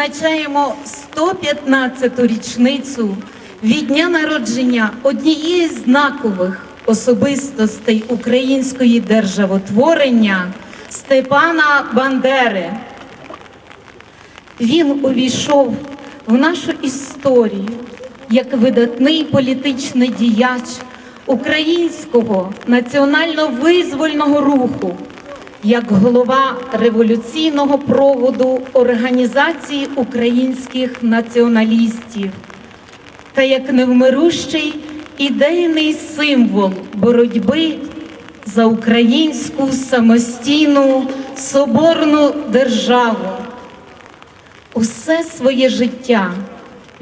відзначаємо 115-ту річницю від дня народження однієї з знакових особистостей української державотворення Степана Бандери. Він увійшов в нашу історію як видатний політичний діяч українського національно-визвольного руху, як голова революційного проводу Організації українських націоналістів та як невмирущий ідейний символ боротьби за українську самостійну соборну державу. Усе своє життя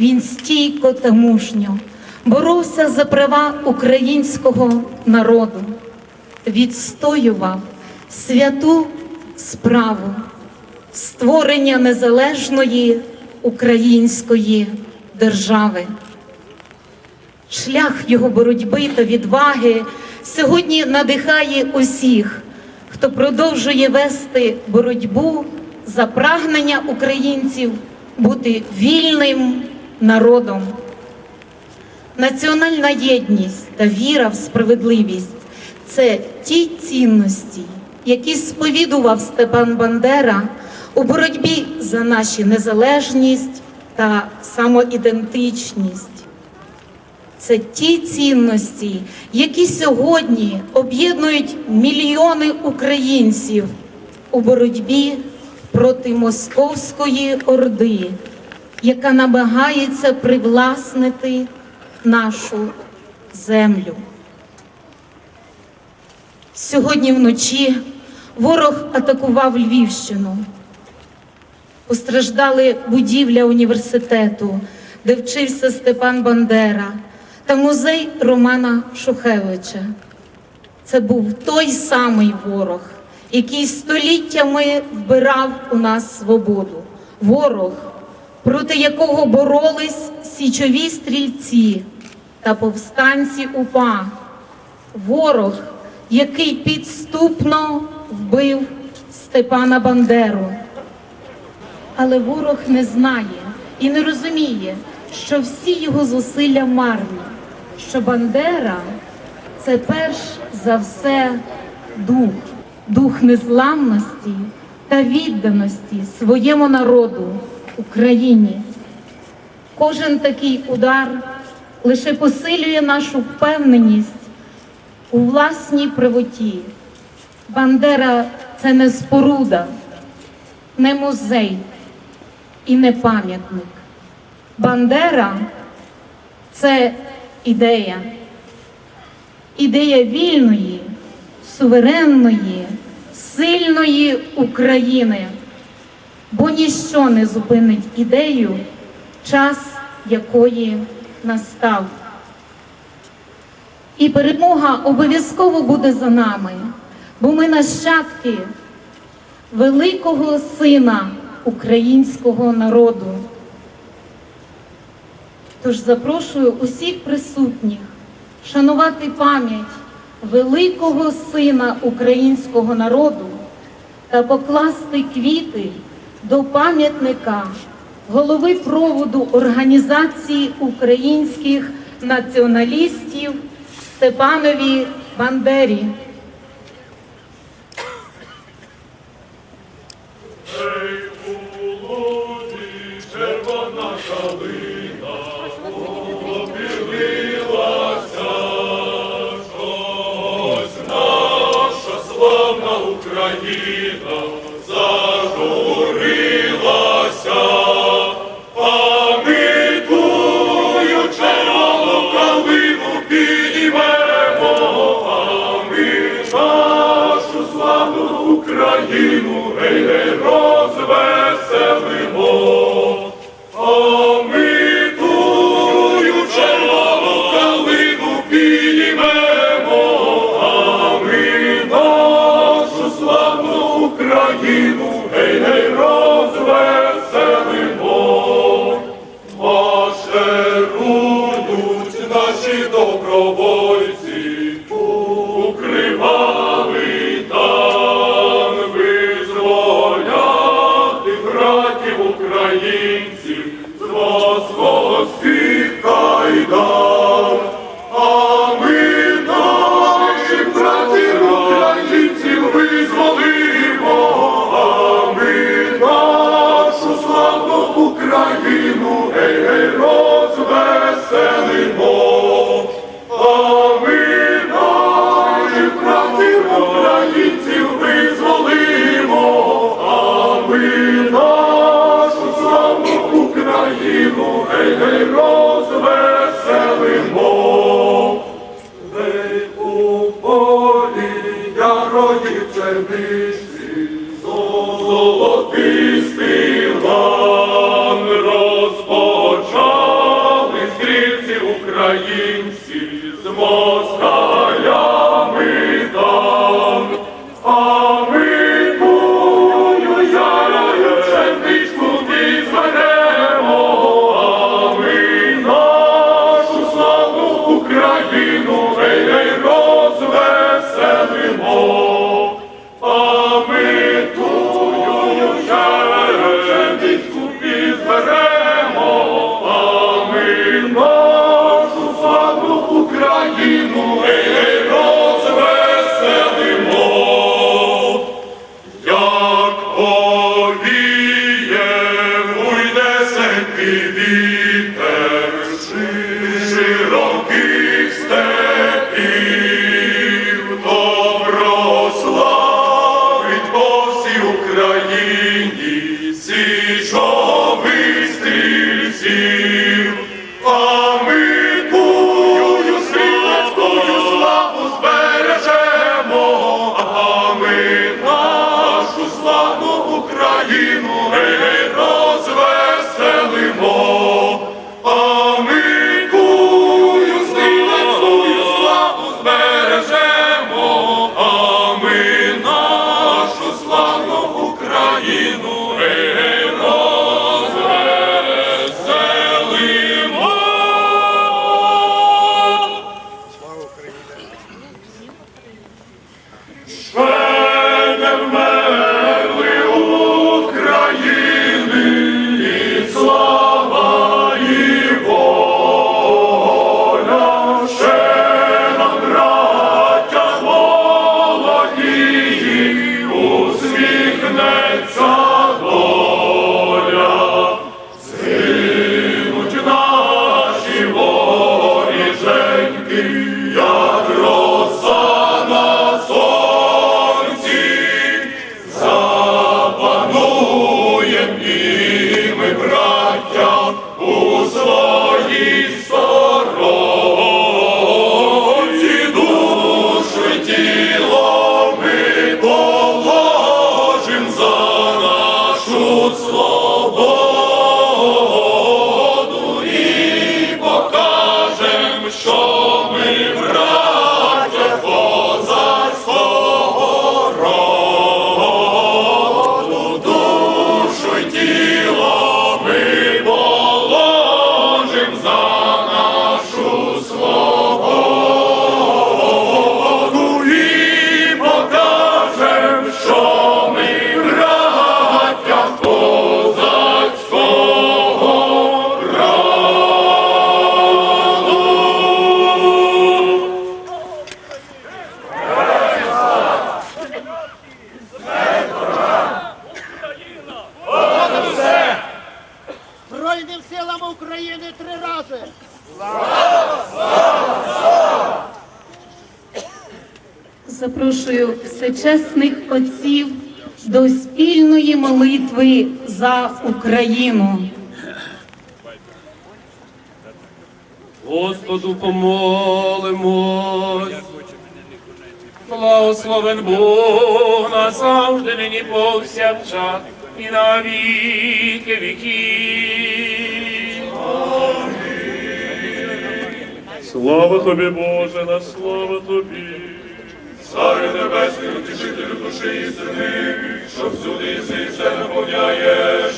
він стійко та мужньо боровся за права українського народу, відстоював святу справу створення незалежної української держави. Шлях його боротьби та відваги сьогодні надихає усіх, хто продовжує вести боротьбу за прагнення українців бути вільним народом. Національна єдність та віра в справедливість це ті цінності, які сповідував Степан Бандера у боротьбі за нашу незалежність та самоідентичність. Це ті цінності, які сьогодні об'єднують мільйони українців у боротьбі проти московської орди, яка намагається привласнити нашу землю. Сьогодні вночі ворог атакував Львівщину. Постраждали будівля університету, де вчився Степан Бандера, та музей Романа Шухевича. Це був той самий ворог, який століттями вбирав у нас свободу. Ворог, проти якого боролись січові стрільці та повстанці УПА. Ворог, який підступно вбив Степана Бандеру. Але ворог не знає і не розуміє, що всі його зусилля марні, що Бандера це перш за все дух, дух незламності та відданості своєму народу, Україні. Кожен такий удар лише посилює нашу впевненість у власній правоті. Бандера це не споруда, не музей і не пам'ятник. Бандера це ідея, ідея вільної, суверенної, сильної України, бо ніщо не зупинить ідею, час якої настав. І перемога обов'язково буде за нами, бо ми нащадки великого сина українського народу. Тож запрошую усіх присутніх шанувати пам'ять великого сина українського народу та покласти квіти до пам'ятника голови проводу Організації українських націоналістів Степанові Бандері. славну Україну, гей, гей, рай! servir. всечесних отців до спільної молитви за Україну. Господу помолимось. Благословен Бог назавжди нині повсякчас і на віки віки. Слава тобі, Боже, на слава тобі. Цари небесний, утішителю душі істини, сини, що всюди і все наповняєш,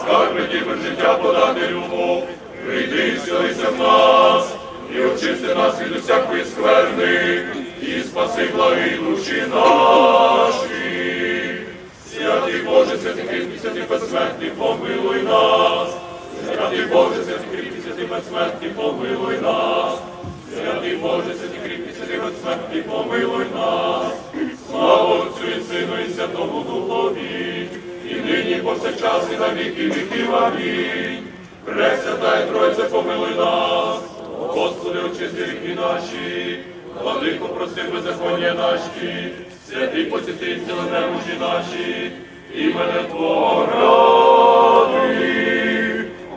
скарби дібер життя подати любов, прийди і селися в нас, і очисти нас від усякої скверни, і спаси благі душі наші. Святий Боже, святий кріпкий, святий безсмертний, помилуй нас, святий Боже, святий кріпкий, святий безсмертний, помилуй нас. Слава Отцю і Сину і Святому Духові, і нині, повсякчас, і на віки віків. Амінь. Пресвятая Тройце, помилуй нас. Господи, очисти віки наші, владико, прости беззаконня наші, святий посіти зціли немужі наші, імене Твого ради.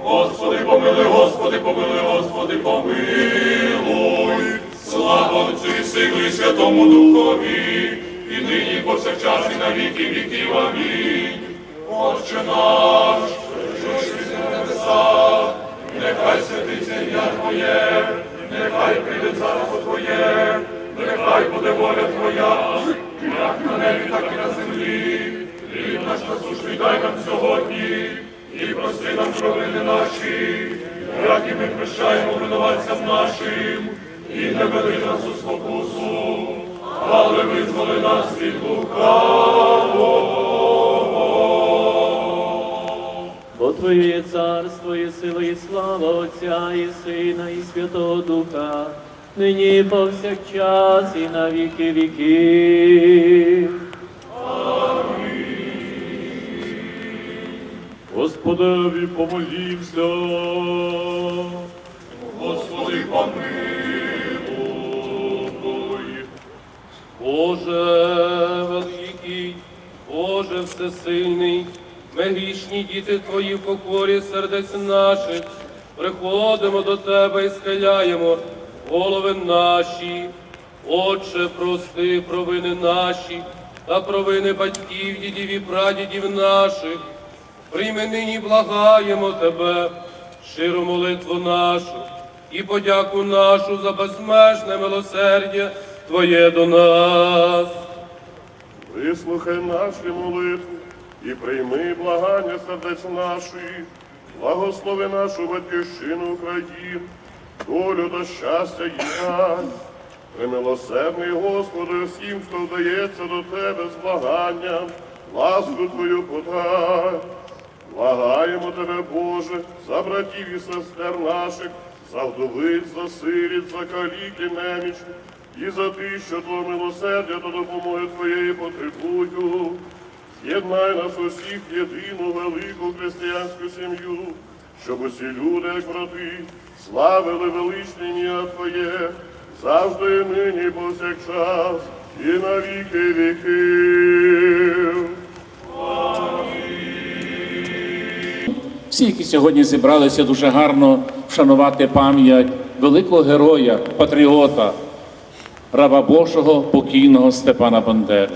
Господи, помилуй, Господи, помилуй, Господи, помилуй. Слава Отцю і Сину і Святому Духові, і нині, повсякчас, і на віки віків. Амінь. Отче наш, що на небесах, нехай святиться ім'я Твоє, нехай прийде царство Твоє, нехай буде воля Твоя, як на небі, так і на землі. Хліб наш насущний дай нам сьогодні, і прости нам провини наші, як і ми прощаємо винуватцям нашим, і не веди нас у спокусу, але визволи нас від лукавого. Бо Твоє є царство, і сила, і слава Отця, і Сина, і Святого Духа, нині і повсякчас, і на віки віків. Господеві помолімся. Господи, помилуй. Боже великий, Боже всесильний, ми грішні діти Твої в покорі сердець наших, приходимо до Тебе і схиляємо голови наші. Отче, прости провини наші та провини батьків, дідів і прадідів наших. Прийми нині благаємо Тебе, щиру молитву нашу і подяку нашу за безмежне милосердя Твоє до нас. Вислухай наші молитви і прийми благання сердець наших, благослови нашу батьківщину Україну, долю та щастя дай. Примилосердний Господи всім, хто вдається до Тебе з благанням, ласку Твою подай. Благаємо Тебе, Боже, за братів і сестер наших, за вдовиць, за сиріт, за калік і неміч, і за тих, що Твого милосердя та допомоги Твоєї потребують. З'єднай нас усіх в єдину велику християнську сім'ю, щоб усі люди, як брати, славили величне ім'я Твоє, завжди нині, повсякчас, і на віки віків. Всі, які сьогодні зібралися дуже гарно вшанувати пам'ять великого героя, патріота, раба Божого покійного Степана Бандери.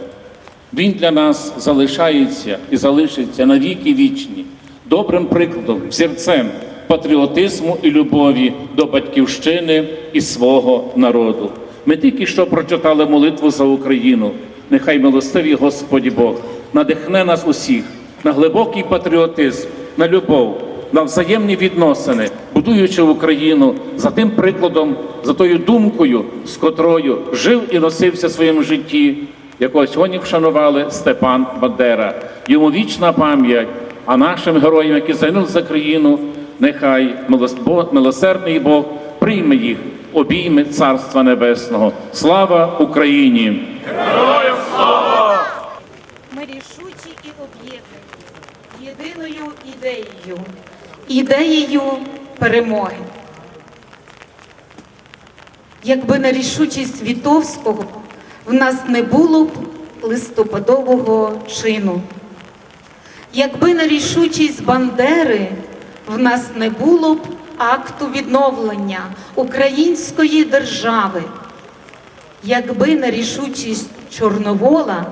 Він для нас залишається і залишиться на віки вічні, добрим прикладом, взірцем патріотизму і любові до батьківщини і свого народу. Ми тільки що прочитали молитву за Україну. Нехай милостивий Господі Бог надихне нас усіх на глибокий патріотизм, на любов, на взаємні відносини, будуючи Україну за тим прикладом, за тою думкою, з котрою жив і носився в своєму житті, якого сьогодні вшанували Степан Бандера. Йому вічна пам'ять, а нашим героям, які загинули за країну, нехай милос- милосердний Бог прийме їх, обійме Царства Небесного. Слава Україні! Ми рішучі і об'єднані єдиною ідеєю, ідеєю перемоги. Якби на рішучість Вітовського в нас не було б листопадового чину. Якби на рішучість Бандери в нас не було б акту відновлення української держави. Якби на рішучість Чорновола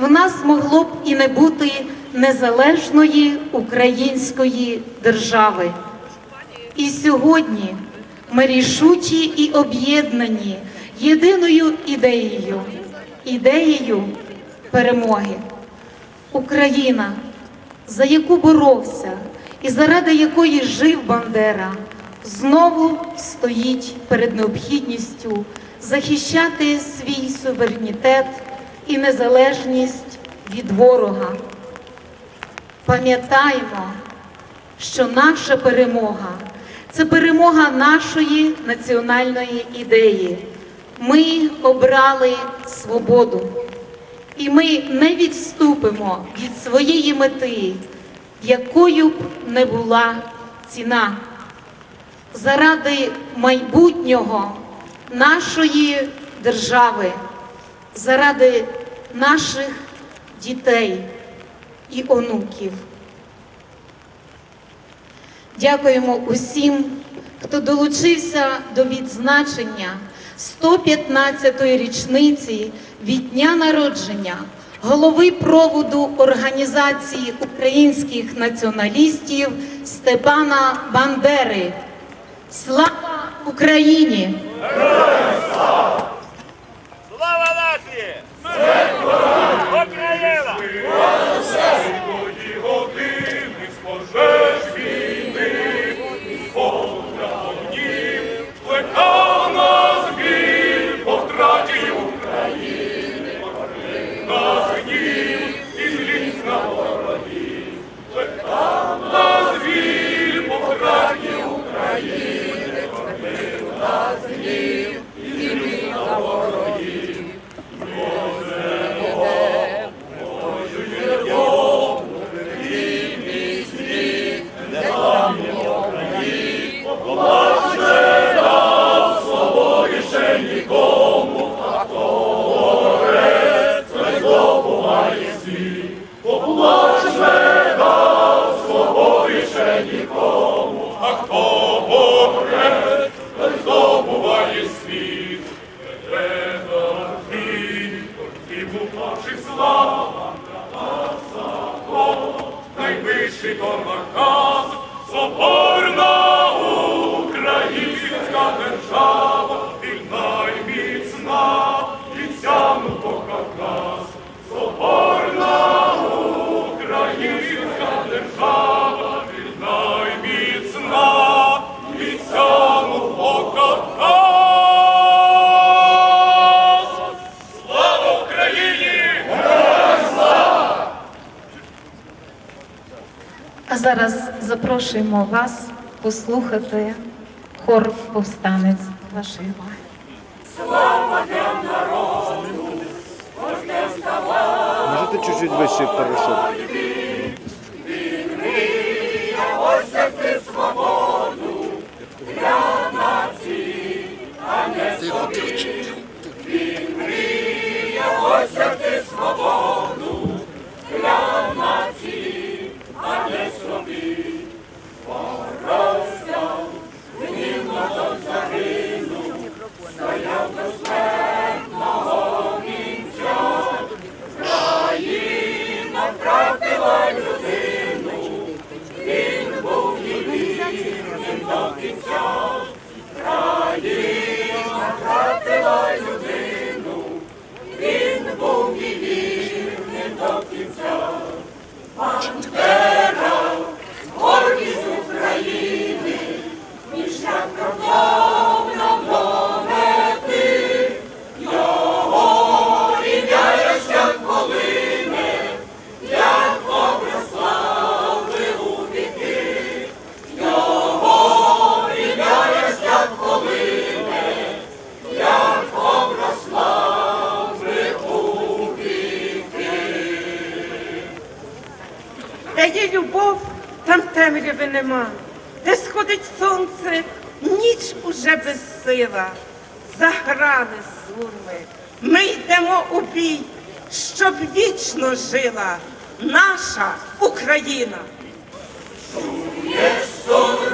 в нас могло б і не бути незалежної української держави. І сьогодні ми рішучі і об'єднані єдиною ідеєю, ідеєю перемоги. Україна, за яку боровся і заради якої жив Бандера, знову стоїть перед необхідністю захищати свій суверенітет і незалежність від ворога. Пам'ятаємо, що наша перемога Це перемога нашої національної ідеї. Ми обрали свободу. І ми не відступимо від своєї мети, якою б не була ціна. Заради майбутнього нашої держави, заради наших дітей і онуків. Дякуємо усім, хто долучився до відзначення 115-ї річниці від дня народження голови проводу Організації українських націоналістів Степана Бандери. Слава Україні! Слава запрошуємо вас послухати хор повстанець вашої народу! Можете чуть-чуть вище перейшов? Сонце, ніч уже безсила. Заграли сурми. Ми йдемо у бій, щоб вічно жила наша Україна. Україна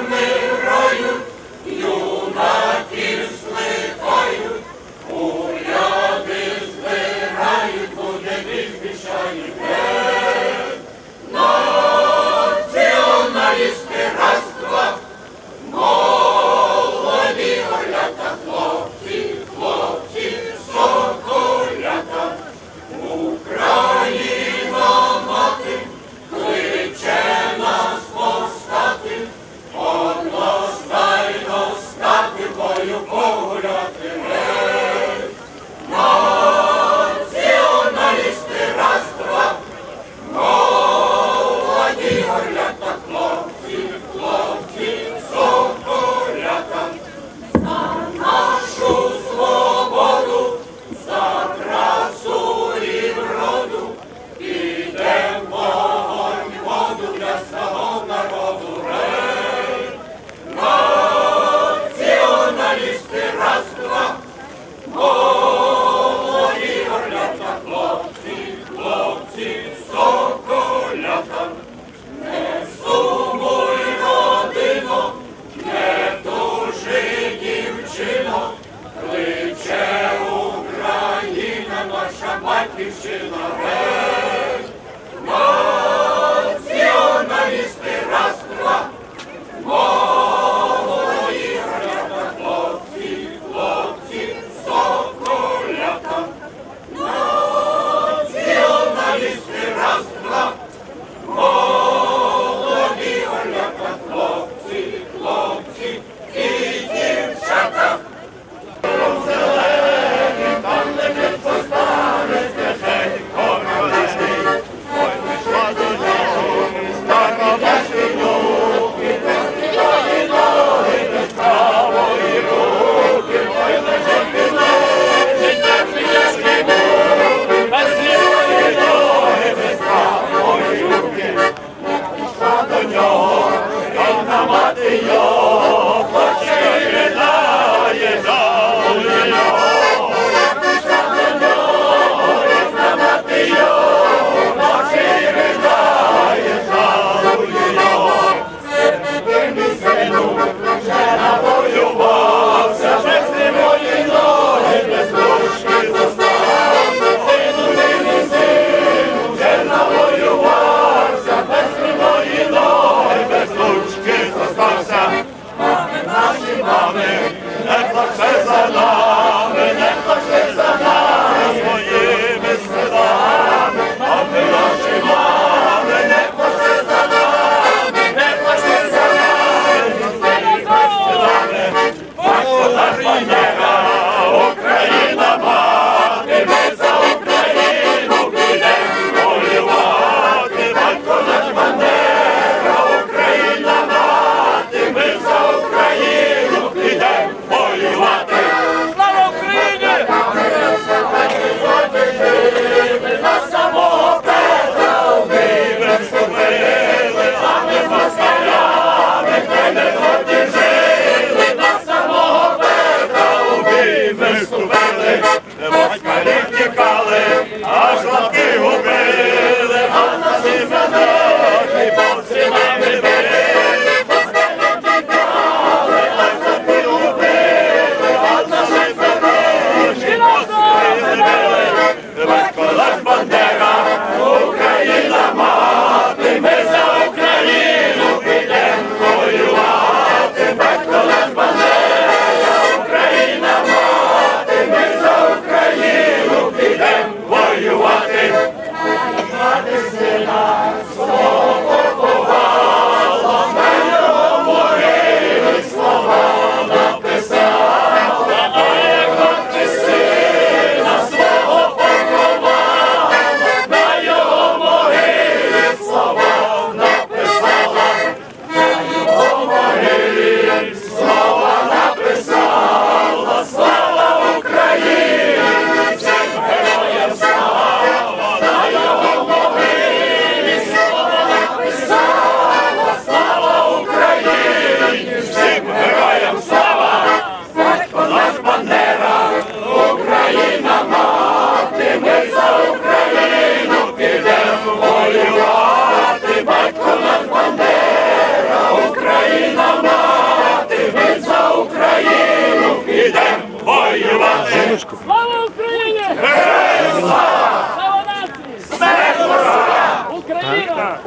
Україна!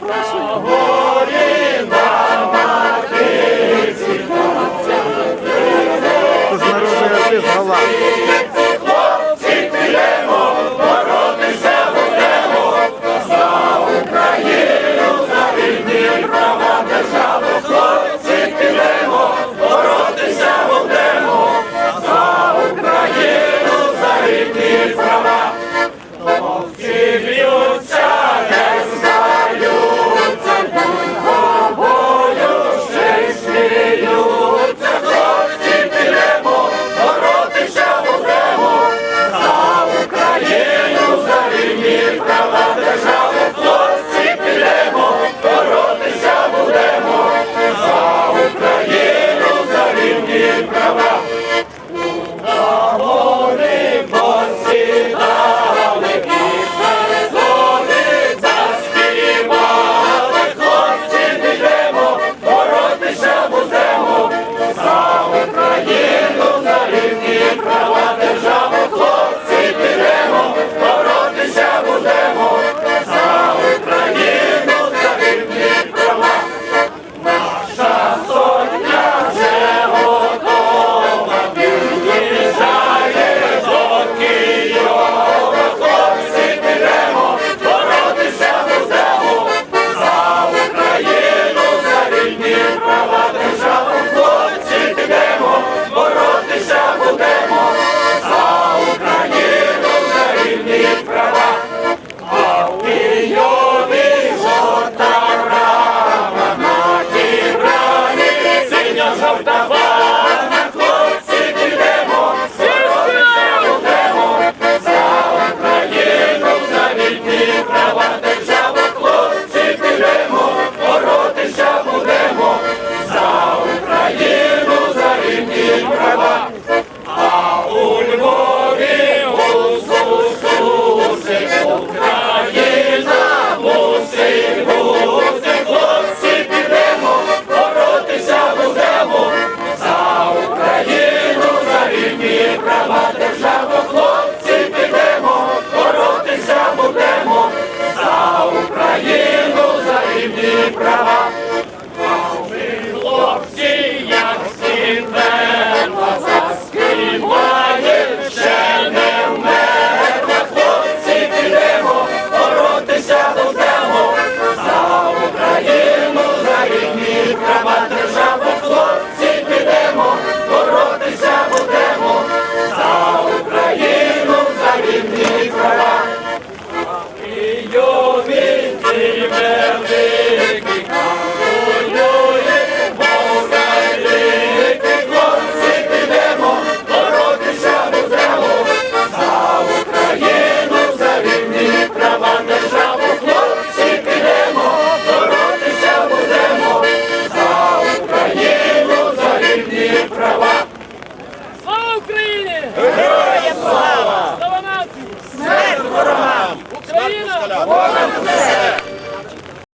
Тож